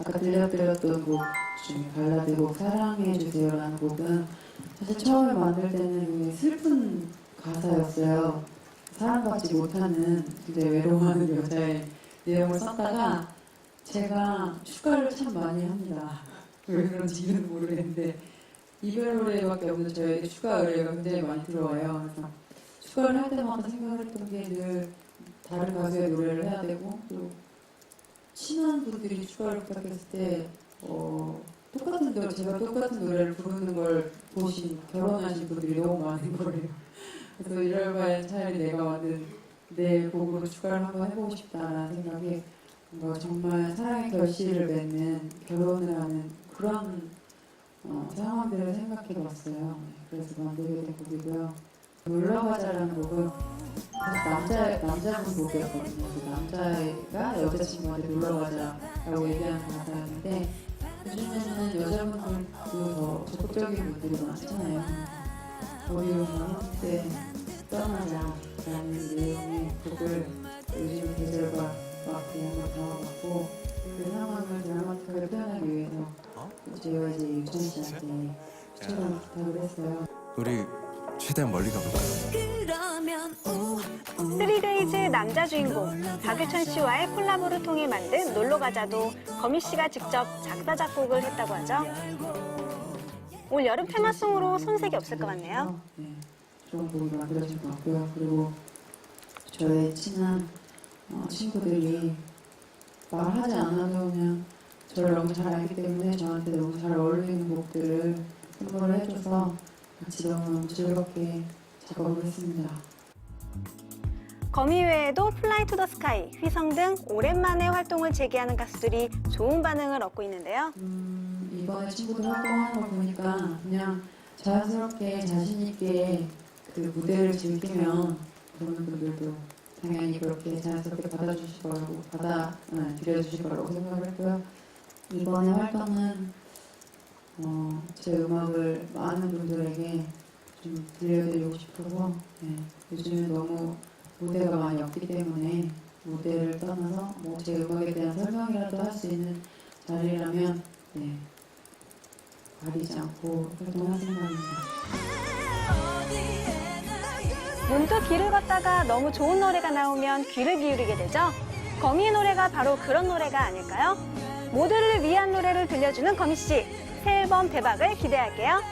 아까 들려드렸던 곡 중에 발라드 곡 사랑해주세요라는 곡은 사실 처음에 만들 때는 슬픈 가사였어요. 사랑받지 못하는 굉장히 외로워하는 여자의 내용을 썼다가 제가 추가를 참 많이 합니다. 왜 그런지 이유는 모르겠는데 이별 노래밖에 없는 저에게 추가 의뢰가 굉장히 많이 들어와요. 그래서 추가를 할 때마다 생각을 했던 게 늘 다른 가수의 노래를 해야 되고 또 친한 분들이 추가를 부탁했을 때 어, 똑같은 노래, 제가 똑같은 노래를 부르는 걸 보신 결혼하신 분들이 너무 많은 거예요. 그래서 이럴 바엔 차라리 내가 만든 내 곡으로 추가를 한번 해보고 싶다라는 생각에 뭔가 정말 사랑의 결실을 맺는 결혼을 하는 그런 어, 상황들을 생각해봤어요. 네, 그래서 만들게 된 곡이고요. 놀러가자라는 곡은 남자 남자분 곡이었거든요. 그 남자가 여자친구한테 놀러 가자라고 얘기하는 가사였는데 요즘에는 여자분들도 더 적극적인 분들이 많잖아요. 어디 오면 그때 떠나자라는 내용의 곡을 요즘 계절과 막 그냥 담아봤고 그 상황을 드라마틱하게 표현하기 위해서 제가 이제 유천 씨한테 추천을 부탁을 했어요. 우리 최대한 멀리 가볼까요? 3데이즈 남자 주인공 박유천 씨와의 콜라보를 통해 만든 놀러 가자도 거미 씨가 직접 작사 작곡을 했다고 하죠. 올 여름 테마송으로 손색이 없을 것 같네요. 네, 좋은 곡이 만들어질 것 같고요. 그리고 저의 친한 어, 친구들이 말하지 않아도 그냥 저를 너무 잘 알기 때문에 저한테 너무 잘 어울리는 곡들을 선물을 해줘서 같이 너무 즐겁게 작업을 했습니다. 거미 외에도 플라이 투 더 스카이, 휘성 등 오랜만에 활동을 재개하는 가수들이 좋은 반응을 얻고 있는데요. 음, 이번에 친구들 활동하는 걸 보니까 그냥 자연스럽게 자신 있게 그 무대를 즐기면 보는 분들도 당연히 그렇게 자연스럽게 받아주실 거라고 받아 네, 들여주실 거라고 생각을 했고요. 이번에 활동은 어, 제 음악을 많은 분들에게 좀 들려드리고 싶어서 네, 요즘에 너무 무대가 많이 없기 때문에 무대를 떠나서 뭐 제 음악에 대한 설명이라도 할 수 있는 자리라면 네, 가리지 않고 활동할 생각입니다. 문득 길을 걷다가 너무 좋은 노래가 나오면 귀를 기울이게 되죠. 거미의 노래가 바로 그런 노래가 아닐까요? 모두를 위한 노래를 들려주는 거미 씨. 새 앨범 대박을 기대할게요.